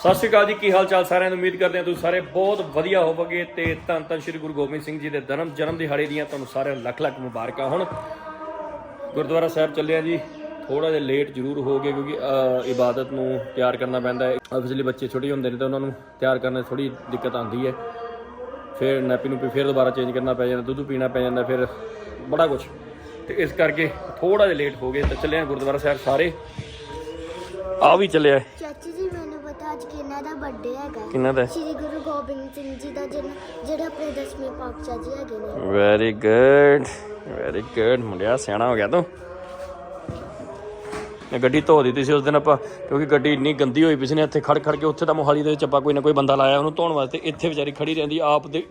ਸਤਿ ਸ਼੍ਰੀ ਅਕਾਲ ਜੀ, ਕੀ ਹਾਲ ਚਾਲ ਸਾਰਿਆਂ ਨੂੰ? ਉਮੀਦ ਕਰਦੇ ਹਾਂ ਤੁਸੀਂ ਸਾਰੇ ਬਹੁਤ ਵਧੀਆ ਹੋਵੋਗੇ ਤੇ ਧੰਨ ਧੰਨ ਸ਼੍ਰੀ ਗੁਰੂ ਗੋਬਿੰਦ ਸਿੰਘ ਜੀ ਦੇ ਜਨਮ ਜਨਮ ਦਿਹਾੜੇ ਦੀਆਂ ਤੁਹਾਨੂੰ ਸਾਰਿਆਂ ਨੂੰ ਲੱਖ ਲੱਖ ਮੁਬਾਰਕਾਂ ਹੁਣ। ਗੁਰਦੁਆਰਾ ਸਾਹਿਬ ਚੱਲਿਆ ਜੀ। ਥੋੜਾ ਜਿਹਾ ਲੇਟ ਜ਼ਰੂਰ ਹੋ ਗਏ ਕਿਉਂਕਿ ਇਬਾਦਤ ਨੂੰ ਤਿਆਰ ਕਰਨਾ ਪੈਂਦਾ ਹੈ। ਆਬਵੀਅਸਲੀ ਬੱਚੇ ਛੋਟੇ ਹੁੰਦੇ ਨੇ ਤਾਂ ਉਹਨਾਂ ਨੂੰ ਤਿਆਰ ਕਰਨ 'ਚ ਥੋੜੀ ਦਿੱਕਤ ਆਉਂਦੀ ਹੈ। ਫਿਰ ਨੈਪੀ ਨੂੰ ਫਿਰ ਦੁਬਾਰਾ ਚੇਂਜ ਕਰਨਾ ਪੈ ਜਾਂਦਾ, ਦੁੱਧ ਪੀਣਾ ਪੈ ਜਾਂਦਾ, ਫਿਰ ਬੜਾ ਕੁਝ ਤੇ ਇਸ ਕਰਕੇ ਥੋੜਾ ਜਿਹਾ ਲੇਟ ਹੋ ਗਏ ਤਾਂ ਚੱਲੇ ਆ ਗੁਰਦੁਆਰਾ ਸਾਹਿਬ ਸਾਰੇ। ਆ ਵੀ ਚੱਲਿਆ ਚਾਚੀ ਜੀ ਮੈਨੂੰ ਪਤਾ ਅੱਜ ਕਿਹਨਾਂ ਦਾ ਬਰਥਡੇ ਹੈਗਾ? ਕਿੰਨਾ ਦਾ? ਸ਼੍ਰੀ ਗੁਰੂ ਗੋਬਿੰਦ ਸਿੰਘ ਜੀ ਦਾ ਜਨਮ ਜਿਹੜਾ ਆਪਣੇ ਦਸਵੇਂ ਪਾਤਸ਼ਾਹ ਜੀ ਹੈਗੇ ਨੇ। ਵੈਰੀ ਗੁੱਡ ਵੈਰੀ ਗੁੱਡ ਮੁੰਡਿਆ ਸਿਆਣਾ ਹੋ ਗਿਆ ਤੂੰ। ਇਹ ਗੱਡੀ ਧੋ ਦਿੱਤੀ ਸੀ ਉਸ ਦਿਨ ਆਪਾਂ ਕਿਉਂਕਿ ਗੱਡੀ ਇੰਨੀ ਗੰਦੀ ਹੋਈ ਪਈ ਸੀ ਨੇ ਇੱਥੇ ਖੜ ਖੜ ਕੇ ਉੱਥੇ ਤਾਂ ਮੋਹਾਲੀ ਦੇ ਵਿੱਚ ਆਪਾਂ ਕੋਈ ਨਾ ਕੋਈ ਬੰਦਾ ਲਾਇਆ ਉਹਨੂੰ ਧੋਣ ਵਾਸਤੇ। ਇੱਥੇ ਵਿਚਾਰੀ ਖੜੀ ਰਹਿੰਦੀ ਆਪ ਦੇ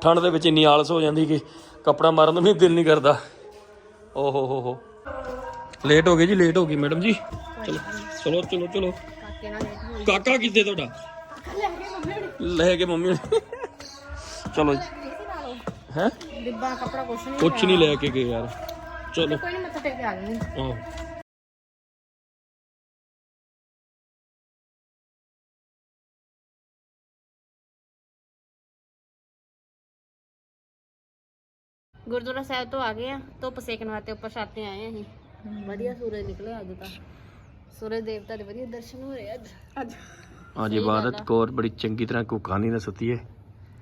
ਠੰਡ ਦੇ ਵਿੱਚ ਇੰਨੀ ਆਲਸ ਹੋ ਜਾਂਦੀ ਕਿ ਕੱਪੜਾ ਮਾਰਨ ਨੂੰ ਵੀ ਦਿਲ ਨਹੀਂ ਕਰਦਾ। ਓ ਹੋ ਹੋ। ਹੋ ਲੇਟ ਹੋ ਗਏ ਜੀ ਲੇਟ ਹੋ ਗਈ ਮੈਡਮ ਜੀ। ਚਲੋ ਚਲੋ ਚਲੋ ਚਲੋ। ਕਾਕਾ ਕਿੱਥੇ ਤੁਹਾਡਾ? ਲੈ ਕੇ ਮੰਮੀ ਨੇ। ਚਲੋ ਹੈ? ਡਿੱਬਾ ਕੱਪੜਾ ਕੁਛ ਨਹੀਂ ਕੁਛ ਨਹੀਂ ਲੈ ਕੇ ਗਏ ਯਾਰ। ਚਲੋ। ਕੋਈ ਨਹੀਂ ਮੱਥਾ ਟੇਕ ਕੇ ਆ ਜਾਣੀ ਆਹ। ਗੁਰਦੁਆਰਾ ਸਾਹਿਬ ਤੋਂ ਆ ਗਏ ਆ। ਧੁੱਪ ਸੇਕਣ ਵਾਸਤੇ ਉੱਪਰ ਛੱਤ ਤੇ ਆਏ ਆ ਅਸੀਂ। ਵਧੀਆ ਸੂਰਜ ਨਿਕਲਿਆ ਅੱਜ ਤਾਂ। ਸੂਰਜ ਦੇਵਤਾ ਦੇ ਵਧੀਆ ਦਰਸ਼ਨ ਹੋ ਰਹੇ ਅੱਜ? ਅੱਜ। ਅੱਜ ਇਬਾਦਤ ਕੌਰ ਬੜੀ ਚੰਗੀ ਤਰ੍ਹਾਂ ਕੁਕਾਨੀ ਨਾਲ ਸੁੱਤੀ ਹੈ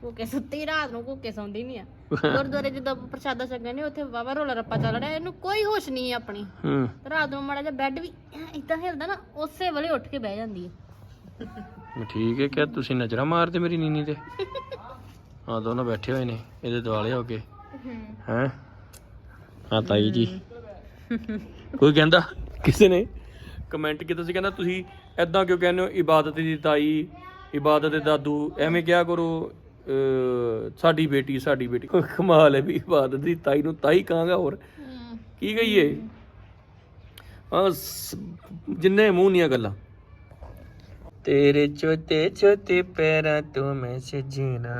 ਕੋਕੇ ਸੁੱਤੀ ਰਾਤ ਨੂੰ ਕੋਕੇ ਸੌਂਦੀ ਨਹੀਂ ਆ। ਗੁਰਦੁਆਰੇ ਜਦੋਂ ਪ੍ਰਸ਼ਾਦਾ ਛਕਣੇ ਨੇ ਉੱਥੇ ਬਾਬਾ ਰੋਲਾ ਰੱਪਾ ਚੱਲ ਰਿਹਾ ਇਹਨੂੰ ਕੋਈ ਹੋਸ਼ ਨਹੀਂ ਹੈ ਆਪਣੀ। ਹੂੰ। ਰਾਤ ਨੂੰ ਮਾੜਾ ਜਿਹਾ ਬੈੱਡ ਵੀ ਇਦਾਂ ਹਿਲਦਾ ਨਾ ਉਸੇ ਵੇਲੇ ਉੱਠ ਕੇ ਬਹਿ ਜਾਂਦੀ ਹੈ ਠੀਕ ਹੈ ਕਿ ਤੁਸੀਂ ਨਜ਼ਰਾਂ ਮਾਰਦੇ ਮੇਰੀ ਨੀਨੀ ਤੇ? ਆ ਦੋਨੋਂ ਬੈਠੇ ਹੋਏ ਨੇ ਇਹਦੇ ਦੁਆਲੇ ਹੋ ਕੇ। ਹੈ। ਹਾਂ? ਤਾਈ ਜੀ। ਕੋਈ ਕਹਿੰਦਾ? ਕਿਸੇ ਨੇ? ਕਮੈਂਟ ਕੀਤਾ ਸੀ, ਕਹਿੰਦਾ ਤੁਸੀਂ ਐਦਾਂ ਕਿਉਂ ਕਹਿੰਦੇ ਹੋ? ਇਬਾਦਤ ਦੀ ਤਾਈ, ਇਬਾਦਤ ਦੇ ਦਾਦੂ, ਐਵੇਂ ਕਿਹਾ ਕਰੋ ਸਾਡੀ ਬੇਟੀ ਸਾਡੀ ਬੇਟੀ। ਕਮਾਲ ਹੈ ਵੀ ਇਬਾਦਤ ਦੀ ਤਾਈ ਨੂੰ ਤਾਈ ਕਹਾਂਗਾ ਹੋਰ। ਕੀ ਕਹੀਏ? ਜਿੰਨੇ ਮੂੰਹ ਨੀਆਂ ਗੱਲਾਂ। ਤੇਰੇ ਛੋਟੇ ਛੋਟੇ ਪੈਰਾਂ ਤੋਂ ਮੈਂ ਸਜਣਾ।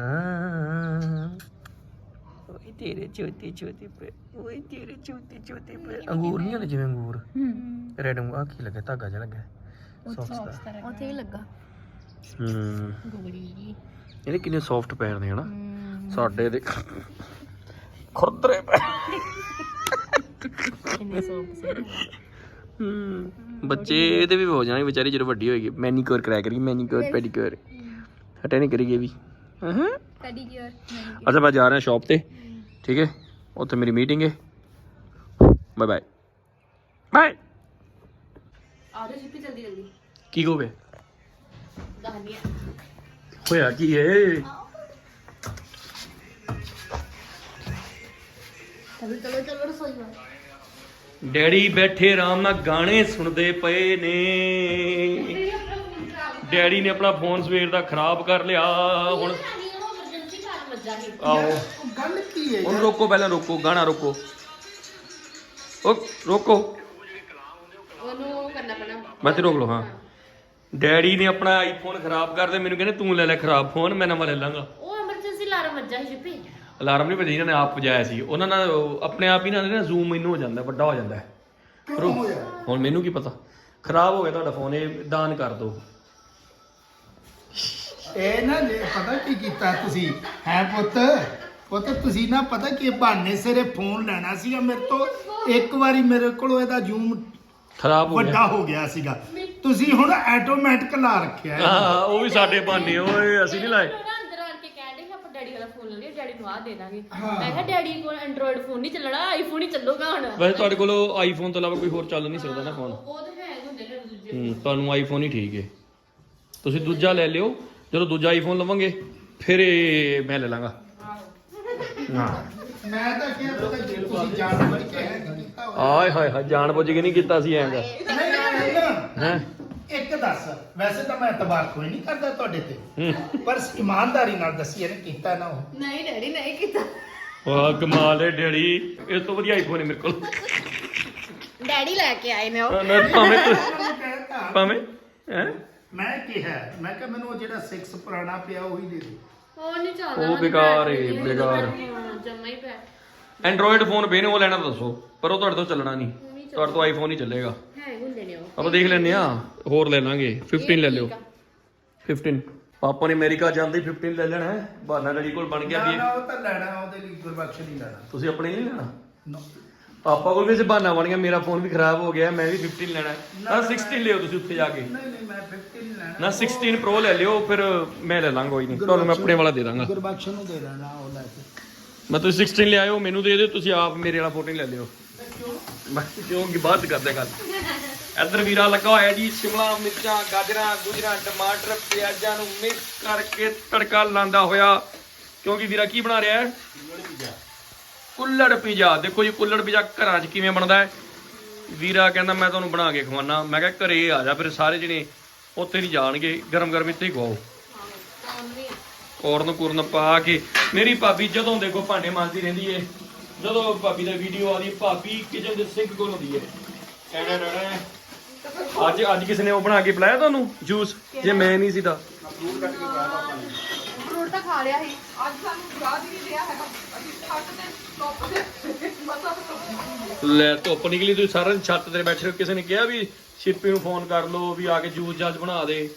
ਤੇਰੇ ਛੋਟੇ ਛੋਟੇ ਪੈਰ ਓਏ ਤੇਰੇ ਛੋਟੇ ਛੋਟੇ ਪੈਰ ਅੰਗੂਰ ਨਹੀਂ ਹੁੰਦੇ ਜਿਵੇਂ ਅੰਗੂਰ? ਰੈਡ ਆ ਕੀ ਲੱਗਾ? ਧਾਗਾ ਜਿਹਾ ਲੱਗਾ। ਸੌਫਟ ਦਾ ਉੱਥੇ ਹੀ ਲੱਗਾ। ਹੂੰ। ਗੋਲੀ ਇਹਦੇ ਕਿੰਨੇ ਸੌਫਟ ਪੈਰ ਨੇ ਹਨਾ? ਸਾਡੇ ਦੇ ਖੁਰਦਰੇ ਪੈਰ ਕਿੰਨੇ ਸੋਪ ਹੂੰ। ਬੱਚੇ ਇਹਦੇ ਵੀ ਹੋ ਜਾਣਗੇ ਵਿਚਾਰੀ ਜਦੋਂ ਵੱਡੀ ਹੋਏਗੀ। ਮੈਨੀਕਿਉਰ ਕਰਾਇਆ ਕਰੀ ਮੈਨੀਕਿਉਰ ਪੈਡੀਕਿਉਰ ਹਟੇ ਨਹੀਂ ਕਰੀਏ ਵੀ। ਹਾਂ ਕੀ ਅੱਛਾ ਮੈਂ ਜਾ ਰਿਹਾ ਸ਼ਾਪ ਤੇ। ਠੀਕ ਹੈ? ਉੱਥੇ ਮੇਰੀ ਮੀਟਿੰਗ ਹੈ। ਬਾਏ ਬਾਏ ਬਾਏ ਆ ਜਾ ਜਲਦੀ ਜਲਦੀ। ਕੀ ਗਿਆ? ਦੱਸਦੀ ਹੋਇਆ ਕੀ ਹੈ ਚਲੋ ਚਲੋ ਚਲੋ ਰਸੋਈ ਵੱਲ। ਡੈਡੀ ਬੈਠੇ ਆਰਾਮ ਨਾਲ ਗਾਣੇ ਸੁਣਦੇ ਪਏ ਨੇ। ਡੈਡੀ ਨੇ ਆਪਣਾ ਫੋਨ ਸਵੇਰ ਦਾ ਖਰਾਬ ਕਰ ਲਿਆ। ਹੁਣ ਆਹੋ। ਗੱਲ ਕੀ ਹੈ ਹੁਣ ਰੋਕੋ ਪਹਿਲਾਂ ਰੋਕੋ ਗਾਣਾ ਰੋਕੋ। ਉਹ ਰੋਕੋ। ਉਹਨੂੰ ਉਹ ਕਰਨਾ ਪੈਣਾ। ਮੈਂ ਤੇ ਰੋਕ ਲਓ ਹਾਂ। ਡੈਡੀ ਨੇ ਆਪਣਾ ਆਈਫੋਨ ਖਰਾਬ ਕਰ ਦੇ ਮੈਨੂੰ ਕਹਿੰਦੇ ਤੂੰ ਲੈ ਲੈ ਖਰਾਬ ਫੋਨ ਮੈਂ ਨਵਾਂ ਲੈ ਲਾਂਗਾ। ਉਹ ਐਮਰਜੈਂਸੀ ਅਲਾਰਮ ਵੱਜਾ ਸੀ ਛਿੱਪੀ ਅਲਾਰਮ ਨਹੀਂ ਵੱਜੀ ਇਹਨਾਂ ਨੇ ਆਪ ਵਜਾਇਆ ਸੀ। ਉਹਨਾਂ ਨਾਲ ਆਪਣੇ ਆਪ ਹੀ ਨਾਲ ਨਾ ਜ਼ੂਮ ਮੈਨੂੰ ਹੋ ਜਾਂਦਾ ਵੱਡਾ ਹੋ ਜਾਂਦਾ ਹੁਣ ਮੈਨੂੰ ਕੀ ਪਤਾ? ਖਰਾਬ ਹੋ ਗਿਆ ਤੁਹਾਡਾ ਫੋਨ ਇਹ ਦਾਨ ਕਰ ਦਿਓ। ਇਹ ਨਾ ਜੇ ਪਤਾ ਕੀ ਕੀਤਾ ਤੁਸੀਂ? ਹੈ ਪੁੱਤ? ਪੁੱਤ ਤੁਸੀਂ ਨਾ ਪਤਾ ਕੀ ਬਹਾਨੇ ਸਿਰੇ ਫੋਨ ਲੈਣਾ ਸੀਗਾ ਮੇਰੇ ਤੋਂ। ਇੱਕ ਵਾਰੀ ਮੇਰੇ ਕੋਲੋਂ ਇਹਦਾ ਜ਼ੂਮ ਖਰਾਬ ਹੋ ਗਿਆ। ਵੱਡਾ ਹੋ ਗਿਆ ਸੀਗਾ। ਤੁਸੀਂ ਹੁਣ ਆਟੋਮੈਟਿਕ ਲਾ ਰੱਖਿਆ ਹੈ ਹਾਂ ਉਹ ਵੀ ਸਾਡੇ ਬਹਾਨੇ ਓਏ ਅਸੀਂ ਨਹੀਂ ਲਾਏ। ਅੰਦਰ ਆਣ ਕੇ ਕਹਿ ਦੇ ਆਪਾਂ ਡੈਡੀ ਵਾਲਾ ਫੋਨ ਲੈ ਲਿਆ ਡੈਡੀ ਨੂੰ ਆ ਦੇ ਦਾਂਗੇ। ਮੈਂ ਕਿਹਾ ਡੈਡੀ ਕੋਲ ਐਂਡਰੋਇਡ ਫੋਨ ਨਹੀਂ ਚੱਲਣਾ ਆਈਫੋਨ ਹੀ ਚੱਲੂਗਾ ਹੁਣ। ਵੈਸੇ ਤੁਹਾਡੇ ਕੋਲ ਆਈਫੋਨ ਤੋਂ ਇਲਾਵਾ ਕੋਈ ਹੋਰ ਚੱਲ ਨਹੀਂ ਸਕਦਾ ਨਾ ਫੋਨ ਉਹ ਤਾਂ ਹੈ ਹੁੰਦੇ ਨੇ ਦੂਜੇ। ਹੂੰ ਤੁਹਾਨੂੰ ਆਈਫੋਨ ਹੀ ਠੀਕ ਹੈ ਤੁਸੀਂ ਦੂਜਾ ਲੈ ਲਿਓ। ਜਦੋਂ ਦੂਜਾ ਆਈਫੋਨ ਲਵਾਂਗੇ ਫਿਰ ਇਹ ਮੈਂ ਲੈ ਲਾਂਗਾ। ਹਾਂ। ਮੈਂ ਤਾਂ ਕਿਹਾ ਪਤਾ ਜੇ ਤੁਸੀਂ ਜਾਣ ਬੁੱਝ ਕੇ ਹੈ ਕੀਤਾ ਹੋਇਆ। ਆਏ ਹਾਏ ਹਾਏ ਜਾਣ ਬੁੱਝ ਕੇ ਨਹੀਂ ਕੀਤਾ ਸੀ ਐਂਗਾ ਨਹੀਂ ਨਹੀਂ ਨਹੀਂ ਹੈ? ਇੱਕ ਦੱਸ ਵੈਸੇ ਤਾਂ ਮੈਂ ਇਤਬਾਰ ਕੋਈ ਨਹੀਂ ਕਰਦਾ ਤੁਹਾਡੇ ਤੇ। ਪਰ ਇਮਾਨਦਾਰੀ ਨਾਲ ਦੱਸੀ ਇਹਨੇ ਕੀਤਾ ਨਾ ਉਹ। ਨਹੀਂ ਡੈਡੀ ਨਹੀਂ ਕੀਤਾ। ਵਾਹ ਕਮਾਲ ਹੈ ਡੈਡੀ। ਇਸ ਤੋਂ ਵਧੀਆ ਆਈਫੋਨ ਹੈ ਮੇਰੇ ਕੋਲ। ਡੈਡੀ ਲੈ ਕੇ ਆਏ ਨੇ ਉਹ। ਨਾ ਭਾਵੇਂ ਤੂੰ ਭਾਵੇਂ ਹੈ? ਮੈਂ ਕਿਹਾ ਮੈਂ ਕਿਹਾ ਮੈਨੂੰ ਉਹ ਜਿਹੜਾ 6 ਪੁਰਾਣਾ ਪਿਆ ਉਹੀ ਦੇ ਦੇ ਉਹ ਨਹੀਂ ਚੱਲਦਾ ਉਹ ਬੇਕਾਰ ਏ ਬੇਕਾਰ। ਜਮਾ ਹੀ ਪਿਆ ਐਂਡਰੋਇਡ ਫੋਨ ਪਏ ਨੇ ਉਹ ਲੈਣਾ ਤਾਂ ਦੱਸੋ ਪਰ ਉਹ ਤੁਹਾਡੇ ਤੋਂ ਚੱਲਣਾ ਨਹੀਂ। ਤੁਹਾਡੇ ਤੋਂ ਆਈਫੋਨ ਹੀ ਚੱਲੇਗਾ। ਹੈ ਹੁੰਦੇ ਨੇ ਉਹ। ਆਪਾਂ ਦੇਖ ਲੈਂਦੇ ਆ ਹੋਰ ਲੈ ਲਾਂਗੇ 15 ਲੈ ਲਿਓ। 15 ਪਾਪਾ ਨੇ ਅਮਰੀਕਾ ਜਾਂਦੇ ਹੀ 15 ਲੈ ਲੈਣਾ ਹੈ ਬਹਾਨਾ ਡੈਡੀ ਕੋਲ ਬਣ ਗਿਆ ਨਾ ਵੀ ਨਾ ਉਹ ਤਾਂ ਲੈਣਾ ਉਹਦੇ ਲਈ ਗੁਰਬਖਸ਼ ਨਹੀਂ ਲੈਣਾ। ਤੁਸੀਂ ਆਪਣੇ ਨਹੀਂ ਲੈਣਾ? No. ਪਾਪਾ ਕੋਲ ਵੀ ਇਹ ਬਹਾਨਾ ਬਣ ਗਿਆ ਮੇਰਾ ਫੋਨ ਵੀ ਖਰਾਬ ਹੋ ਗਿਆ ਮੈਂ ਵੀ 15 ਲੈਣਾ ਹੈ। ਨਾ 16 ਲਿਓ ਤੁਸੀਂ ਉੱਥੇ ਜਾ ਕੇ। ਨਹੀਂ ਨਹੀਂ ਮੈਂ 15 ਨਹੀਂ ਲੈਣਾ ਨਾ 16 ਪ੍ਰੋ ਲੈ ਲਿਓ ਫਿਰ ਮੈਂ ਲੈ ਲਾਂਗਾ ਕੋਈ ਨਹੀਂ। ਤੁਹਾਨੂੰ ਮੈਂ ਆਪਣੇ ਵਾਲਾ ਦੇ ਦਾਂਗਾ। ਗੁਰਬਖਸ਼ ਨੂੰ ਦੇ ਦੇਣਾ ਉਹ ਲੈ ਕੇ। ਮੈਂ ਤੁਸੀਂ 16 ਲਿਆਇਓ ਮੈਨੂੰ ਦੇ ਦਿਓ ਤੁਸੀਂ ਆਪ ਮੇਰੇ ਵਾਲਾ ਫੋਟੋ ਲੈ ਲਿਓ। ਮੈਂ ਕਿਉਂਕਿ ਬਾਅਦ 'ਚ ਕਰਦੇ ਗੱਲ। ਇੱਧਰ ਵੀਰਾ ਲੱਗਾ ਹੋਇਆ ਜੀ ਸ਼ਿਮਲਾ ਮਿਰਚਾਂ ਗਾਜਰਾਂ ਗੁਜਰਾਂ ਟਮਾਟਰ ਪਿਆਜ਼ਾਂ ਨੂੰ ਮਿਕਸ ਕਰਕੇ ਤੜਕਾ ਲਾਂਦਾ ਹੋਇਆ। ਕਿਉਂਕਿ ਵੀਰਾ ਕੀ ਬਣਾ ਰਿਹਾ ਹੈ? ਕੁੱਲੜ ਪੀਜ਼ਾ। ਦੇਖੋ ਜੀ, ਕੁੱਲੜ ਪੀਜ਼ਾ ਘਰਾਂ 'ਚ ਕਿਵੇਂ ਬਣਦਾ ਹੈ? ਵੀਰਾ ਕਹਿੰਦਾ, ਮੈਂ ਤੁਹਾਨੂੰ ਬਣਾ ਕੇ ਖਵਾਨਾ ਮੈਂ ਕਿਹਾ, ਘਰੇ ਆ ਜਾ ਫਿਰ, ਸਾਰੇ ਜਣੇ ਉੱਥੇ ਨਹੀਂ ਜਾਣਗੇ। ਗਰਮ ਗਰਮ ਇੱਥੇ ਹੀ ਖਵਾਓ। ਕੋਰਨ ਕੁਰਨ ਪਾ ਕੇ। ਮੇਰੀ ਭਾਬੀ ਜਦੋਂ ਦੇਖੋ ਭਾਂਡੇ ਮਾਂਜਦੀ ਰਹਿੰਦੀ ਏ। ਜਦੋਂ ਭਾਬੀ ਦਾ ਵੀਡੀਓ ਆਦੀ ਭਾਬੀ ਕਿਚਨ ਦੇ ਸਿੰਕ ਕੋਲ ਹੁੰਦੀ ਏ। ਅੱਜ ਅੱਜ ਕਿਸੇ ਨੇ ਉਹ ਬਣਾ ਕੇ ਪਿਲਾਇਆ ਤੁਹਾਨੂੰ? ਜੂਸ? ਜੇ ਮੈਂ ਨਹੀਂ ਸੀ ਤਾਂ। ਫਰੂਟ ਤਾਂ ਖਾ ਲਿਆ ਸੀ। ਅੱਜ ਸਾਨੂੰ ਯਾਦ ਹੀ ਨਹੀਂ ਰਿਹਾ ਹੈਗਾ। ਅਸੀਂ ਛੱਤ ਤੇ ਲੈ ਧੁੱਪ ਨਿਕਲੀ ਤੁਸੀਂ ਸਾਰਾ ਦਿਨ ਛੱਤ ਤੇ ਬੈਠੇ ਹੋ। ਕਿਸੇ ਨੇ ਕਿਹਾ ਵੀ ਸ਼ਿਪੀ ਨੂੰ ਫੋਨ ਕਰ ਲਓ ਵੀ ਆ ਕੇ ਜੂਸ ਜਾਜ ਬਣਾ ਦੇ।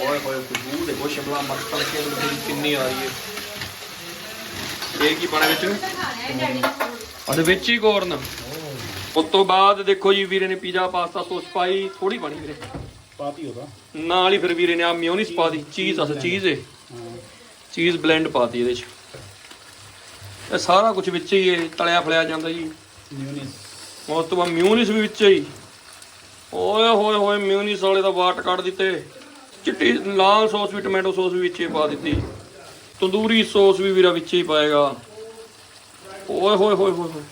ਓਏ ਹੋਏ ਖੁਸ਼ਬੂ ਦੇਖੋ ਸ਼ਿਮਲਾ ਮਿਰਚ ਤੜਕੇ ਦੀ ਜਿਹੜੀ ਕਿੰਨੀ ਆ ਰਹੀ ਹੈ। ਇਹ ਕੀ ਬਣਾ ਵਿੱਚ? ਉਹਦੇ ਵਿੱਚ ਹੀ ਕੋਰਨ। ਉਸ ਤੋਂ ਬਾਅਦ ਦੇਖੋ ਜੀ ਵੀਰੇ ਨੇ ਪੀਜ਼ਾ ਪਾਸਤਾ ਸੌਸ ਪਾਈ ਥੋੜੀ ਬਣੀ ਵੀਰੇ। ਪਾਤੀ ਉਹਦਾ। ਨਾਲ ਹੀ ਫਿਰ ਵੀਰੇ ਨੇ ਆ ਮਿਓਨੀਸ ਪਾ ਦੀ ਚੀਜ਼ ਅਸ ਚੀਜ਼ ਏ ਚੀਜ਼ ਬਲੈਂਡ ਪਾਤੀ ਇਹਦੇ ਚ। ਇਹ ਸਾਰਾ ਕੁਝ ਵਿੱਚ ਹੀ ਏ ਤਲਿਆ ਫਲਿਆ ਜਾਂਦਾ ਜੀ। ਮਿਊਨਿਸ। ਉਸ ਤੋਂ ਬਾਅਦ ਮਿਊਨੀਸ ਵੀ ਵਿੱਚ ਹੀ। ਓਏ ਹੋਏ ਹੋਏ ਮਿਊਨੀਸ ਵਾਲੇ ਦਾ ਵਾਟ ਕੱਢ ਦਿੱਤੇ। ਚਿੱਟੀ ਲਾਲ ਸੌਸ ਵੀ ਟੋਮੈਟੋ ਸੌਸ ਵੀ ਵਿੱਚੇ ਪਾ ਦਿੱਤੀ। ਤੰਦੂਰੀ ਸੌਸ ਵੀ ਵੀਰਾ ਵਿੱਚੇ ਹੀ ਪਾਏਗਾ। ਓਏ ਹੋਏ ਹੋਏ ਹੋਏ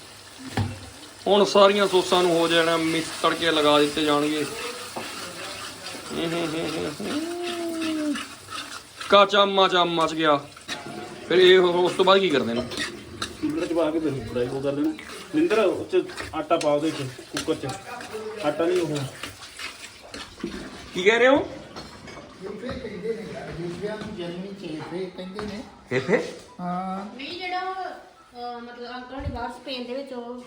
ਹੁਣ ਸਾਰੀਆਂ ਸੌਸਾਂ ਨੂੰ ਹੋ ਜਾਣਾ ਮਿਕਸ ਤੜਕੇ ਲਗਾ ਦਿੱਤੇ ਜਾਣਗੇ। ਕਾਚਾ ਮਾਚਾ ਮਚ ਗਿਆ। ਫਿਰ ਇਹ ਉਸ ਤੋਂ ਬਾਅਦ ਕੀ ਕਰਦੇ ਨੇ? ਕੂਲਰ ਚ ਪਾ ਕੇ ਫਿਰ ਫਰਾਈ ਉਹ ਕਰ ਦੇਣਾ ਨਿੰਦਰ ਉਹ ਚ ਆਟਾ ਪਾ ਉਹਦੇ ਚ ਕੁੱਕਰ ਚ। ਆਟਾ ਨਹੀਂ ਉਹ। ਕੀ ਕਹਿ ਰਹੇ ਹੋ? ਦੂਜਿਆਂ ਨੂੰ ਜਨਮੀ ਚੇਪੇ ਕਹਿੰਦੇ ਨੇ। ਫੇਫੇ ਹਾਂ। ਨਹੀਂ ਜਿਹੜਾ ਅਹ, ਮਤਲਬ ਅੰਕਲ ਨੇ ਬਾਹਰ ਸਪੇਨ ਦੇ ਵਿੱਚ ਉਹ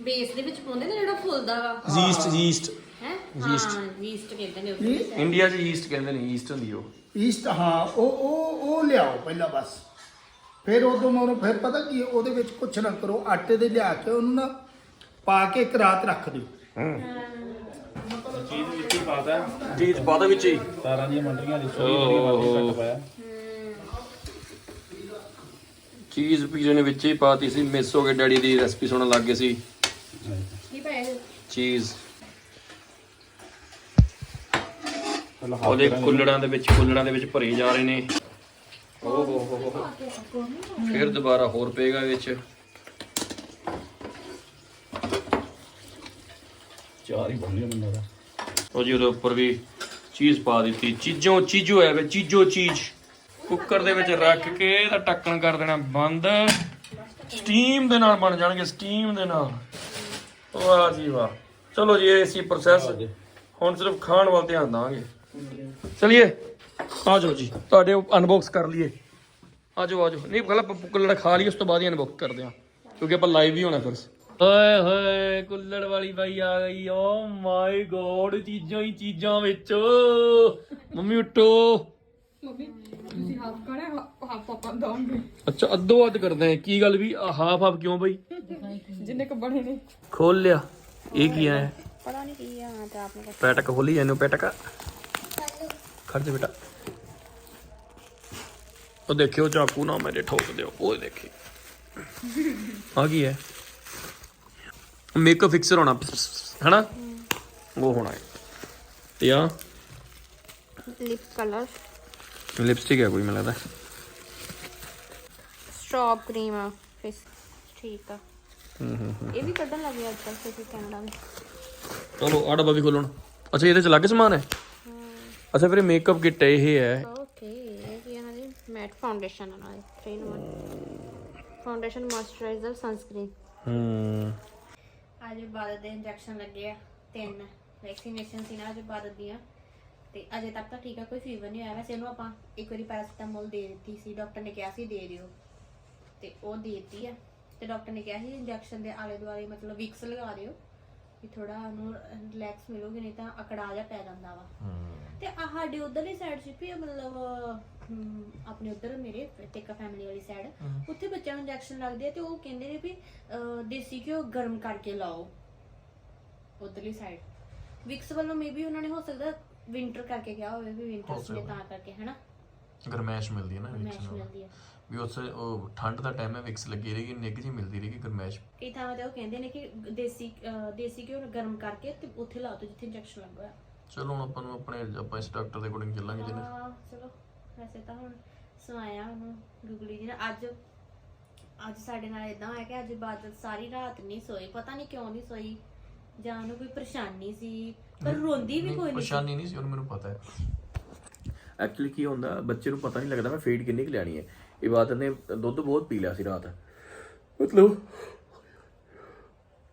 ਬੇਸ ਦੇ ਵਿੱਚ ਪਾਉਂਦੇ ਨੇ ਜਿਹੜਾ ਫੁੱਲਦਾ ਵਾ। ਯੀਸਟ ਯੀਸਟ ਹੈ? ਹਾਂ ਯੀਸਟ ਕਹਿੰਦੇ ਨੇ ਉੱਥੇ। ਇੰਡੀਆ 'ਚ ਯੀਸਟ ਕਹਿੰਦੇ ਨੇ ਯੀਸਟ ਹੁੰਦੀ ਉਹ। ਈਸਟ ਹਾਂ ਉਹ ਉਹ ਉਹ ਲਿਆਓ ਪਹਿਲਾਂ ਬਸ। ਫਿਰ ਉਦੋਂ ਮੋਰੋਂ ਫਿਰ ਪਤਾ ਕੀ ਹੈ, ਉਹਦੇ ਵਿੱਚ ਕੁਛ ਨਾ ਕਰੋ ਆਟੇ ਦੇ ਲਿਆ ਕੇ ਉਹਨੂੰ ਨਾ ਪਾ ਕੇ ਇੱਕ ਰਾਤ ਰੱਖ ਦਿਓ। ਚੀਜ਼ ਵਿੱਚ ਹੀ ਪਾਤਾ। ਚੀਜ਼ ਬਾਅਦ ਵਿੱਚ ਹੀ। ਤਾਰਾਂ ਦੀਆਂ ਮੰਡਰੀਆਂ ਦੀ ਓਹ। ਕੱਟ ਪਾਇਆ ਚੀਜ਼ ਪੀਜ਼ੇ ਨੇ ਵਿੱਚ ਹੀ ਪਾਤੀ ਸੀ। ਮਿਸ ਹੋ ਗਏ ਡੈਡੀ ਦੀ ਰੈਸਪੀ ਸੁਣਨ ਲੱਗ ਗਏ ਸੀ। ਕੀ ਪਾਇਆ ਚੀਜ਼। ਪਹਿਲਾਂ ਹੱਥ ਉਹਦੇ। ਕੁੱਲੜਾਂ ਦੇ ਵਿੱਚ ਕੁੱਲੜਾਂ ਦੇ ਵਿੱਚ ਭਰੇ ਜਾ ਰਹੇ ਨੇ। ਓ ਹੋ ਹੋ ਹੋ ਹੋ। ਫਿਰ ਦੁਬਾਰਾ ਹੋਰ ਪਏਗਾ ਵਿੱਚ। ਚਾਰ ਹੀ ਬਣ ਗਿਆ ਮੈਨੂੰ ਲੱਗਦਾ। ਉਹ ਜੀ ਉਹਦੇ ਉੱਪਰ ਵੀ ਚੀਜ਼ ਪਾ ਦਿੱਤੀ। ਚੀਜ਼ੋਂ ਚੀਜ਼ੋ ਹੈ ਵੇ ਚੀਜ਼ੋ ਚੀਜ਼। ਕੁੱਕਰ ਦੇ ਵਿੱਚ ਰੱਖ ਕੇ ਇਹਦਾ ਢੱਕਣ ਕਰ ਦੇਣਾ ਬੰਦ। ਸਟੀਮ ਦੇ ਨਾਲ ਬਣ ਜਾਣਗੇ ਸਟੀਮ ਦੇ ਨਾਲ। ਵਾਹ ਜੀ ਵਾਹ। ਚਲੋ ਜੀ ਇਹ ਸੀ ਪ੍ਰੋਸੈਸ ਹੁਣ ਸਿਰਫ ਖਾਣ ਵੱਲ ਧਿਆਨ ਦਾਂਗੇ। ਚਲਿਏ। ਆ ਜਾਓ ਜੀ ਤੁਹਾਡੇ ਅਨਬਾਕਸ ਕਰ ਲਈਏ। ਆ ਜਾਓ ਆ ਜਾਓ ਨਹੀਂ ਪਹਿਲਾਂ ਆਪਾਂ ਕੁੱਲੜ ਖਾ ਲਈ ਉਸ ਤੋਂ ਬਾਅਦ ਹੀ ਅਨਬਾਕਸ ਕਰਦੇ ਹਾਂ। ਕਿਉਂਕਿ ਆਪਾਂ ਲਾਈਵ ਹੀ ਹੋਣਾ ਫਿਰ ਓਏ ਹੋਏ ਕੁੱਲੜ ਵਾਲੀ ਬਾਈ ਆ ਗਈ। ਓ ਮਾਈ ਗੋਡ ਚੀਜ਼ਾਂ ਹੀ ਚੀਜ਼ਾਂ ਵਿੱਚ। ਮੰਮੀ ਉੱਠੋ। ਤੁਸੀਂ ਹਾਫ ਕਰੇ ਹਾਫ ਪਾਪਾ ਦਾਂਗੇ ਅੱਛਾ ਅੱਧੋ ਅੱਧ ਕਰਦੇ ਆ ਕੀ ਗੱਲ ਵੀ ਹਾਫ ਹਾਫ ਕਿਉਂ ਬਈ? ਜਿੰਨੇ ਕ ਬਣੇ ਨੇ। ਖੋਲ ਲਿਆ। ਇਹ ਕੀ ਹੈ ਪਤਾ ਨਹੀਂ ਕੀ ਆ ਤੇ ਆਪਨੇ ਪੈਟਕ ਖੋਲੀ ਇਹਨੂੰ ਪੈਟਕ। ਖੜ ਜਾ ਬੇਟਾ। ਉਹ ਦੇਖਿਓ ਚਾਕੂ ਨਾ ਮੇਰੇ ਠੋਕ ਦਿਓ ਉਹ ਦੇਖੀ। ਆ ਕੀ ਹੈ? ਮੇਕਅਪ ਫਿਕਸਰ ਹੋਣਾ। ਹੈਨਾ? ਉਹ ਹੋਣਾ ਹੈ। ਤੇ ਆ? ਲਿਪ ਕਲਰ ਲਿਪਸਟਿਕ ਹੈ ਕੋਈ ਮੈਨੂੰ ਲੱਗਦਾ। ਸਟ੍ਰॉब ਕਰੀਮ ਆ ਫੇਸ ਠੀਕ ਆ। ਇਹ ਵੀ ਕੱਢਣ ਲੱਗ ਗਿਆ ਅੱਜ ਕੱਲ੍ਹ ਫਿਰ ਕੈਨੇਡਾ ਵਿੱਚ ਚਲੋ ਆ ਡੱਬਾ ਵੀ ਖੋਲਣ ਅੱਛਾ ਇਹਦੇ ਚ ਅਲੱਗ ਸਮਾਨ ਹੈ? ਅੱਛਾ ਫਿਰ ਮੇਕਅਪ ਕਿੱਟ ਇਹ ਹੈ ਓਕੇ ਇਹ ਕੀ ਇਹਨਾਂ ਦੀ ਮੈਟ ਫਾਊਂਡੇਸ਼ਨ ਆ ਨਾਲੇ 3 in 1 ਫਾਊਂਡੇਸ਼ਨ ਮੋਇਸਚਰਾਈਜ਼ਰ ਸਨਸਕ੍ਰੀਨ ਹੂੰ। ਅੱਜ ਬਾਦਤ ਦੇ ਇੰਜੈਕਸ਼ਨ ਲੱਗੇ ਆ ਤਿੰਨ। ਵੈਕਸੀਨੇਸ਼ਨ ਸੀ ਨਾ ਅੱਜ ਬਾਦਤ ਦੀਆਂ। ਤੇ ਅਜੇ ਤੱਕ ਤਾਂ ਠੀਕ ਆ ਕੋਈ ਫੀਵਰ ਨਹੀਂ ਆਇਆ ਵੈਸੇ ਇਹਨੂੰ ਆਪਾਂ ਇੱਕ ਵਾਰੀ ਪੈਰਾਸੀਟਾਮੋਲ ਦੇ ਦਿੱਤੀ ਸੀ। ਡਾਕਟਰ ਨੇ ਕਿਹਾ ਸੀ ਦੇ ਦਿਓ। ਤੇ ਉਹ ਦੇ ਦਿੱਤੀ ਆ। ਤੇ ਡਾਕਟਰ ਨੇ ਕਿਹਾ ਸੀ ਇੰਜੈਕਸ਼ਨ ਦੇ ਆਲੇ ਦੁਆਲੇ ਮਤਲਬ ਵਿਕਸ ਲਗਾ ਦਿਓ। ਕਿ ਥੋੜਾ ਉਹਨੂੰ ਰਿਲੈਕਸ ਮਿਲੂਗੀ ਨਹੀਂ ਤਾਂ ਅਕੜਾ ਜਾ ਪੈ ਜਾਂਦਾ ਵਾ। ਸਾਡੇ ਉਧਰਲੀ ਸਾਈਡ 'ਚ ਵੀ ਮਤਲਬ ਆਪਣੇ ਉਧਰ ਮੇਰੇ ਟੇਕਾ ਫੈਮਿਲੀ ਵਾਲੀ ਸਾਈਡ ਉੱਥੇ ਬੱਚਿਆਂ ਨੂੰ ਇੰਜੈਕਸ਼ਨ ਲੱਗਦੇ ਆ ਤੇ ਉਹ ਕਹਿੰਦੇ ਨੇ ਵੀ ਅਹ, ਦੇਸੀ ਘਿਓ ਗਰਮ ਕਰਕੇ ਲਾਓ। ਉਧਰਲੀ ਸਾਈਡ ਵਿਕਸ ਵੱਲੋਂ ਮੇਬੀ ਉਹਨਾਂ ਨੇ ਹੋ ਸਕਦਾ ਵਿੰਟਰ ਕਰਕੇ ਕਿਹਾ ਹੋਵੇ ਵੀ ਵਿੰਟਰ ਨੇ ਤਾਂ ਕਰਕੇ ਹੈਨਾ? ਗਰਮੈਸ਼ ਮਿਲਦੀ ਹੈ ਨਾ ਮੈਸ਼ ਮਿਲਦੀ ਆ ਵੀ ਉਸ ਉਹ ਠੰਡ ਦਾ ਟਾਈਮ ਹੈ ਵਿਕਸ ਲੱਗੀ ਰਹੇਗੀ ਨਿੱਘ ਜੀ ਮਿਲਦੀ ਰਹੇਗੀ ਗਰਮੈਸ਼। ਕਈ ਥਾਵਾਂ ਤੇ ਉਹ ਕਹਿੰਦੇ ਨੇ ਕਿ ਦੇਸੀ ਅਹ, ਦੇਸੀ ਘਿਓ ਨੂੰ ਗਰਮ ਕਰਕੇ ਤੇ ਉੱਥੇ ਲਾਓ ਤੇ ਜਿੱਥੇ ਇੰਜੈਕਸ਼ਨ ਲੱਗਾ ਚਲੋ ਹੁਣ ਆਪਾਂ ਨੂੰ ਆਪਣੇ ਆਪਾਂ ਇਸ ਡਾਕਟਰ ਦੇ ਅਕੋਰਡਿੰਗ ਚੱਲਾਂਗੇ ਜਿਹਨੇ ਹਾਂ ਚਲੋ। ਵੈਸੇ ਤਾਂ ਹੁਣ ਸਵਾਇਆ ਉਹਨੂੰ ਗੁਗਲੀ ਜੀ ਨੇ। ਅੱਜ ਅੱਜ ਸਾਡੇ ਨਾਲ ਇਦਾਂ ਹੋਇਆ ਕਿ ਅੱਜ ਬਾਦਲ ਸਾਰੀ ਰਾਤ ਨਹੀਂ ਸੋਈ। ਪਤਾ ਨਹੀਂ ਕਿਉਂ ਨਹੀਂ ਸੋਈ। ਜਾਂ ਉਹਨੂੰ ਕੋਈ ਪਰੇਸ਼ਾਨੀ ਸੀ ਪਰ ਰੋਂਦੀ ਵੀ ਕੋਈ ਨਹੀਂ ਪਰੇਸ਼ਾਨੀ ਨਹੀਂ ਸੀ ਉਹਨੂੰ ਮੈਨੂੰ ਪਤਾ ਹੈ। ਐਕਚੁਅਲੀ ਕੀ ਹੁੰਦਾ ਬੱਚੇ ਨੂੰ ਪਤਾ ਨਹੀਂ ਲੱਗਦਾ ਮੈਂ ਫੀਡ ਕਿੰਨੀ ਕੁ ਲੈਣੀ ਹੈ। ਇਬਾਦਤ ਨੇ ਦੁੱਧ ਬਹੁਤ ਪੀ ਲਿਆ ਸੀ ਰਾਤ। ਮਤਲਬ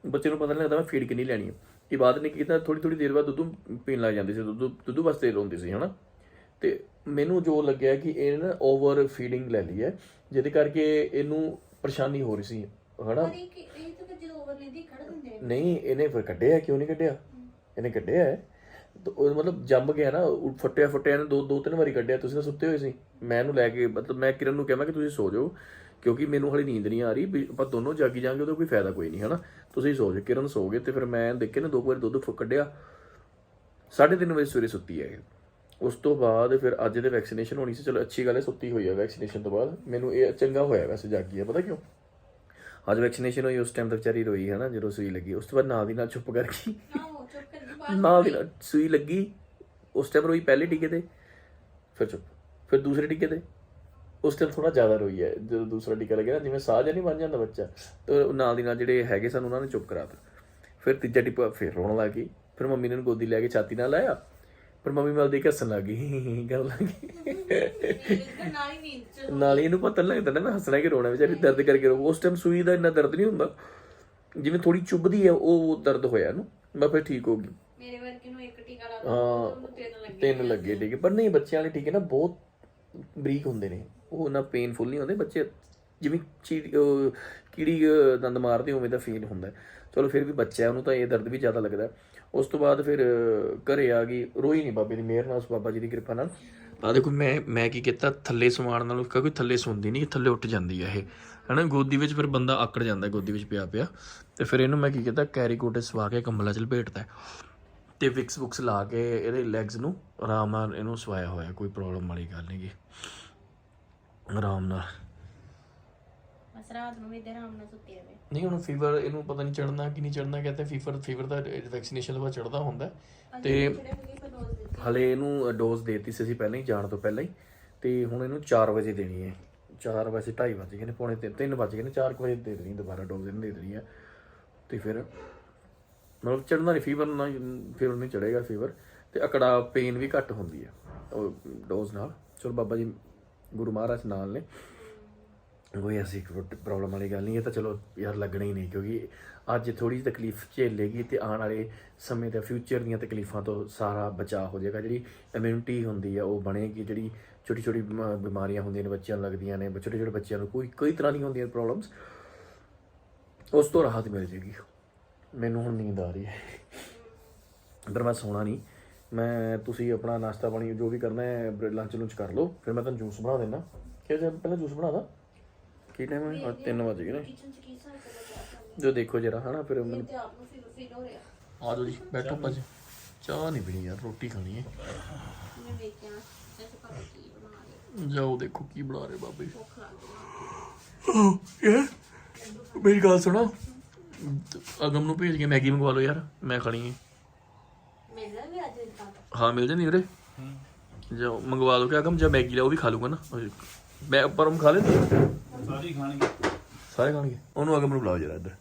ਬੱਚੇ ਨੂੰ ਪਤਾ ਨਹੀਂ ਲੱਗਦਾ ਮੈਂ ਫੀਡ ਕਿੰਨੀ ਲੈਣੀ ਹੈ। ਇਬਾਦਤ ਨੇ ਕੀ ਕੀਤਾ ਥੋੜੀ ਥੋੜੀ ਦੇਰ ਬਾਅਦ ਦੁੱਧ ਪੀਣ ਲੱਗ ਜਾਂਦੀ ਸੀ। ਦੁੱਧ ਦੁੱਧ ਵਾਸਤੇ ਰੋਂਦੀ ਸੀ ਹਨਾ? ਤੇ ਮੈਨੂੰ ਜੋ ਲੱਗਿਆ ਕਿ ਇਹ ਨਾ ਓਵਰ ਫੀਡਿੰਗ ਲੈ ਲਈ ਹੈ ਜਿਹਦੇ ਕਰਕੇ ਇਹਨੂੰ ਪਰੇਸ਼ਾਨੀ ਹੋ ਰਹੀ ਸੀ ਹਨਾ? ਪਰ ਇਹ ਕਿ- ਇਹ ਤਾਂ ਫਿਰ ਜਦੋਂ ਓਵਰ ਲੈਂਦੀ ਖੜ ਦਿੰਦੇ ਨੇ ਨਹੀਂ ਇਹਨੇ ਫਿਰ ਕੱਢਿਆ ਕਿਉਂ ਨਹੀਂ ਕੱਢਿਆ? ਇਹਨੇ ਕੱਢਿਆ ਹੈ। ਤਾਂ ਉਹ ਮਤਲਬ ਜੰਮ ਗਿਆ ਨਾ ਉਹ ਫਟਿਆ ਫਟਿਆ ਨੇ ਦੋ ਦੋ ਤਿੰਨ ਵਾਰੀ ਕੱਢਿਆ ਤੁਸੀਂ ਤਾਂ ਸੁੱਤੇ ਹੋਏ ਸੀ। ਮੈਂ ਇਹਨੂੰ ਲੈ ਕੇ ਮਤਲਬ ਮੈਂ ਕਿਰਨ ਨੂੰ ਕਿਹਾ ਮੈਂ ਕਿ ਤੁਸੀਂ ਸੋ ਜਾਓ ਕਿਉਂਕਿ ਮੈਨੂੰ ਹਲੇ ਨੀਂਦ ਨਹੀਂ ਆ ਰਹੀ ਵੀ ਆਪਾਂ ਦੋਨੋਂ ਜਾਗੀ ਜਾਾਂਗੇ ਉਹਦਾ ਕੋਈ ਫਾਇਦਾ ਕੋਈ ਨਹੀਂ ਹਨਾ? ਤੁਸੀਂ ਸੋ ਜਾਓ ਕਿਰਨ ਸੋ ਗਏ ਤੇ ਫਿਰ ਮੈਂ ਦੇਖੇ ਨਾ ਦੋ ਵਾਰੀ ਦੁੱਧ ਫੁ- ਕੱਢਿਆ। 3:30 ਵਜੇ ਸਵੇਰੇ ਸੁੱਤੀ ਹੈ ਇਹ। ਉਸ ਤੋਂ ਬਾਅਦ ਫਿਰ ਅੱਜ ਦੇ ਵੈਕਸੀਨੇਸ਼ਨ ਹੋਣੀ ਸੀ, ਚਲੋ ਅੱਛੀ ਗੱਲ ਹੈ, ਸੁੱਤੀ ਹੋਈ ਹੈ ਵੈਕਸੀਨੇਸ਼ਨ ਤੋਂ ਬਾਅਦ। ਮੈਨੂੰ ਇਹ ਚੰਗਾ ਹੋਇਆ ਵੈਸੇ ਜਾਗੀ ਹੈ ਪਤਾ ਕਿਉਂ? ਅੱਜ ਵੈਕਸੀਨੇਸ਼ਨ ਹੋਈ, ਉਸ ਟਾਈਮ ਤਾਂ ਵਿਚਾਰੀ ਰੋਈ ਹੈ ਨਾ ਜਦੋਂ ਸੂਈ ਲੱਗੀ। ਉਸ ਤੋਂ ਬਾਅਦ ਨਾਲ ਦੀ ਨਾਲ ਚੁੱਪ ਕਰ ਗਈ ਨਾਲ ਦੀ ਨਾਲ ਸੂਈ ਲੱਗੀ, ਉਸ ਟਾਈਮ ਰੋਈ ਪਹਿਲੇ ਟੀਕੇ ਤੇ, ਫਿਰ ਚੁੱਪ। ਫਿਰ ਦੂਸਰੇ ਟੀਕੇ ਤੇ, ਉਸ ਟਾਈਮ ਥੋੜਾ ਜ਼ਿਆਦਾ ਰੋਈ ਹੈ ਜਦੋਂ ਦੂਸਰਾ ਟੀਕਾ ਲੱਗਿਆ ਨਾ, ਜਿਵੇਂ ਸਾਹ ਜਿਹਾ ਨਹੀਂ ਬਣ ਜਾਂਦਾ ਬੱਚਾ, ਤੇ ਨਾਲ ਦੀ ਨਾਲ ਜਿਹੜੇ ਹੈਗੇ ਸਨ, ਉਹਨਾਂ ਨੇ ਚੁੱਪ ਕਰਾਤਾ ਫਿਰ ਤੀਜਾ ਟੀਕਾ ਫਿਰ ਰੋਣ ਲੱਗ ਗਈ। ਫਿਰ ਮੰਮੀ ਨੇ ਗੋਦੀ ਲੈ ਕੇ ਛਾਤੀ ਨਾਲ ਲਾਇਆ। ਫਿਰ ਮੰਮੀ ਮਲ ਦੇ ਕੇ ਹੱਸਣ ਲੱਗ ਗਈ ਕਰਨ ਲੱਗ ਗਈ। ਨਾਲ ਹੀ ਨੀਂਦ ਚ ਨਾਲ ਹੀ ਇਹਨੂੰ ਪਤਾ ਨੀ ਲੱਗਦਾ ਨਾ ਮੈਂ ਹੱਸਣਾ ਕਿ ਰੋਣਾ ਵਿਚਾਰੀ ਦਰਦ ਕਰਕੇ ਰੋ। ਉਸ ਟਾਈਮ ਸੂਈ ਦਾ ਇੰਨਾ ਦਰਦ ਨਹੀਂ ਹੁੰਦਾ। ਜਿਵੇਂ ਥੋੜੀ ਚੁੱਭਦੀ ਹੈ ਉਹ ਦਰਦ ਹੋਇਆ ਇਹਨੂੰ ਮੈਂ ਫਿਰ ਠੀਕ ਹੋ ਗਈ। ਮੇਰੇ ਵਰਗੇ ਨੂੰ ਇੱਕ ਟੀਕਾ ਲਾ ਦੋ ਹਾਂ ਉਹਨੂੰ ਤਿੰਨ ਲੱਗੇ ਤਿੰਨ ਲੱਗੇ ਟੀਕੇ ਪਰ ਨਹੀਂ ਬੱਚਿਆਂ ਵਾਲੇ ਨਾ ਬਹੁਤ ਬਰੀਕ ਹੁੰਦੇ ਨੇ। ਉਹ ਨਾ ਪੇਨਫੁਲ ਨਹੀਂ ਹੁੰਦੇ ਬੱਚੇ ਜਿਵੇਂ ਚੀੜੀ ਅਹ ਕੀੜੀ ਅਹ ਦੰਦ ਮਾਰਦੇ ਉਵੇਂ ਦਾ ਫੀਲ ਹੁੰਦਾ। ਹੈ। ਚਲੋ ਫਿਰ ਵੀ ਬੱਚਾ ਹੈ, ਉਹਨੂੰ ਤਾਂ ਇਹ ਦਰਦ ਵੀ ਜ਼ਿਆਦਾ ਲੱਗਦਾ। ਹੈ। ਉਸ ਤੋਂ ਬਾਅਦ ਫਿਰ ਅਹ, ਘਰੇ ਆ ਗਈ। ਰੋਈ ਨਹੀਂ ਬਾਬੇ ਦੀ ਮਿਹਰ ਨਾਲ ਉਸ ਬਾਬਾ ਜੀ ਦੀ ਕਿਰਪਾ ਨਾਲ। ਆ ਦੇਖੋ ਮੈਂ ਮੈਂ ਕੀ ਕੀਤਾ ਥੱਲੇ ਸਮਾਨ ਨਾਲ ਕਿਉਂਕਿ ਥੱਲੇ ਸੌਂਦੀ ਨਹੀਂ ਥੱਲੇ ਉੱਠ ਜਾਂਦੀ ਹੈ ਇਹ। ਹਨਾ ਗੋਦੀ ਵਿੱਚ ਫਿਰ ਬੰਦਾ ਆਕੜ ਜਾਂਦਾ ਗੋਦੀ ਵਿੱਚ ਪਿਆ ਪਿਆ। ਤੇ ਫਿਰ ਇਹਨੂੰ ਮੈਂ ਕੀ ਕੀਤਾ ਕੈਰੀ ਕੋਟੇ ਸਵਾ ਕੇ ਕੰਬਲਾ 'ਚ ਲਪੇਟਦਾ ਹੈ। ਤੇ ਵਿਕਸ ਬੁਕਸ ਲਾ ਕੇ ਇਹਦੇ ਲੈਗਸ ਨੂੰ ਆਰਾਮ ਨਾਲ ਇਹਨੂੰ ਸਵਾਇਆ ਹੋਇਆ ਕੋਈ ਪ੍ਰੋਬਲਮ ਵਾਲੀ ਗੱਲ ਨਹੀਂ ਗੀ। ਆਰਾਮ ਨਾਲ। ਬਸ ਰਾਤ ਨੂੰ ਵੀ ਦੇ ਆਰਾਮ ਨਾਲ ਸੁੱਤੀ ਰਵੇ। ਨਹੀਂ ਹੁਣ ਫੀਵਰ ਇਹਨੂੰ ਪਤਾ ਨਹੀਂ ਚੜਨਾ ਕਿ ਨਹੀਂ ਚੜਨਾ ਕਹਿੰਦੇ ਫੀਵਰ ਫੀਵਰ ਦਾ ਵੈਕਸੀਨੇਸ਼ਨ ਤੋਂ ਬਾਅਦ ਚੜਦਾ ਹੁੰਦਾ ਹੈ। ਤੇ ਹਲੇ ਇਹਨੂੰ ਡੋਜ਼ ਦੇਤੀ ਸੀ ਅਸੀਂ ਪਹਿਲਾਂ ਹੀ ਜਾਣ ਤੋਂ ਪਹਿਲਾਂ ਹੀ। ਤੇ ਹੁਣ ਇਹਨੂੰ 4 ਵਜੇ ਦੇਣੀ ਹੈ। 4 ਵਜੇ 2:30 ਵਜੇ ਗਏ ਨੇ ਪੌਣੇ 3 3 ਵਜੇ ਗਏ ਨੇ 4 ਵਜੇ ਦੇ ਦੇਣੀ ਦੁਬਾਰਾ ਡੋਜ਼ ਇਹਨੂੰ ਦੇ ਦੇਣੀ ਹੈ। ਤੇ ਫਿਰ ਮਤਲਬ ਚੜਨਾ ਨਹੀਂ ਫੀਵਰ ਨਾ ਫੀਵਰ ਨਹੀਂ ਚੜੇਗਾ ਫੀਵਰ ਤੇ ਅਕੜਾ ਪੇਨ ਵੀ ਘੱਟ ਹੁੰਦੀ ਹੈ ਉਹ ਡੋਜ਼ ਨਾਲ। ਚਲੋ ਬਾਬਾ ਜੀ ਗੁਰੂ ਮਹਾਰਾਜ ਨਾਲ ਨੇ। ਕੋਈ ਐਸੀ ਪ੍ਰੋਬਲਮ ਵਾਲੀ ਗੱਲ ਨਹੀਂ ਇਹ ਤਾਂ ਚਲੋ ਯਾਰ ਲੱਗਣਾ ਹੀ ਨਹੀਂ, ਕਿਉਂਕਿ ਅੱਜ ਥੋੜੀ ਜਿਹੀ ਤਕਲੀਫ ਝੇਲੇਗੀ ਤੇ ਆਉਣ ਵਾਲੇ ਸਮੇਂ ਦੇ ਫਿਊਚਰ ਦੀਆਂ ਤਕਲੀਫਾਂ ਤੋਂ ਸਾਰਾ ਬਚਾਅ ਹੋ ਜਾਏਗਾ। ਜਿਹੜੀ ਇਮਿਊਨਿਟੀ ਹੁੰਦੀ ਆ, ਉਹ ਬਣੇਗੀ। ਜਿਹੜੀ ਛੋਟੀ ਛੋਟੀ ਬਿਮਾਰੀਆਂ ਹੁੰਦੀਆਂ ਨੇ, ਬੱਚਿਆਂ ਨੂੰ ਲੱਗਦੀਆਂ ਨੇ ਛੋਟੇ ਛੋਟੇ ਬੱਚਿਆਂ ਨੂੰ ਕੋਈ ਕਈ ਤਰ੍ਹਾਂ ਦੀਆਂ ਹੁੰਦੀਆਂ ਪ੍ਰੋਬਲਮਸ ਉਸ ਤੋਂ ਰਾਹਤ ਮਿਲ ਜੇਗੀ ਮੈਨੂੰ ਹੁਣ ਨੀਂਦ ਆ ਰਹੀ ਹੈ। ਪਰ ਮੈਂ ਸੋਣਾ ਨਹੀਂ। ਮੈਂ, ਤੁਸੀਂ ਆਪਣਾ ਨਾਸ਼ਤਾ ਪਾਣੀ ਜੋ ਵੀ ਕਰਨਾ ਹੈ ਲੰਚ ਲੁੰਚ ਕਰ ਲਓ, ਫਿਰ ਮੈਂ ਤੁਹਾਨੂੰ ਜੂਸ ਬਣਾ ਦੇਣਾ ਕਿ ਜੇ ਪਹਿਲਾਂ ਜੂਸ ਬਣਾ ਦਾਂ? ਕੀ ਟਾਈਮ ਹੈ 3 ਵਜੇ ਗਏ ਨੇ। ਕਿਚਨ ਚ ਕੀ ਹਿਸਾਬ ਚੱਲਦਾ ਜੋ ਦੇਖੋ ਜਰਾ ਹਨਾ ਫਿਰ ਮੈਨੂੰ ਤੇ ਆਪ ਨੂੰ ਫੀਲ ਫੀਲ ਹੋ ਰਿਹਾ। ਆ ਜਾਓ ਜੀ ਬੈਠੋ ਭਾਜੀ। ਚਾਹ ਨਹੀਂ ਪੀਣੀ ਯਾਰ ਰੋਟੀ ਖਾਣੀ ਹੈ। ਜਾਓ ਦੇਖੋ ਕੀ ਬਣਾ ਰਹੇ ਬਾਬੇ। ਯਾਰ ਮੇਰੀ ਗੱਲ ਸੁਣੋ। ਅਗਮ ਨੂੰ ਭੇਜ ਕੇ ਮੈਗੀ ਮੰਗਵਾ ਲਓ ਯਾਰ ਮੈਂ ਖਾਣੀ ਹੈ। ਹਾਂ ਮਿਲ ਜਾਂਦੀ ਵੀਰੇ। ਜਾਓ ਮੰਗਵਾ ਲਓ ਕਿ ਅਗਮ ਜਾਂ ਮੈਗੀ ਲਿਆ ਉਹ ਵੀ ਖਾ ਲੂਗਾ ਨਾ। ਮੈਂ ਪਰਮ ਖਾ ਲੈਂਦੇ। ਸਾਰੀ ਖਾਣਗੇ। ਸਾਰੇ ਖਾਣਗੇ। ਉਹਨੂੰ ਅਗਮ ਨੂੰ ਬੁਲਾਓ ਜਰਾ ਇੱਧਰ।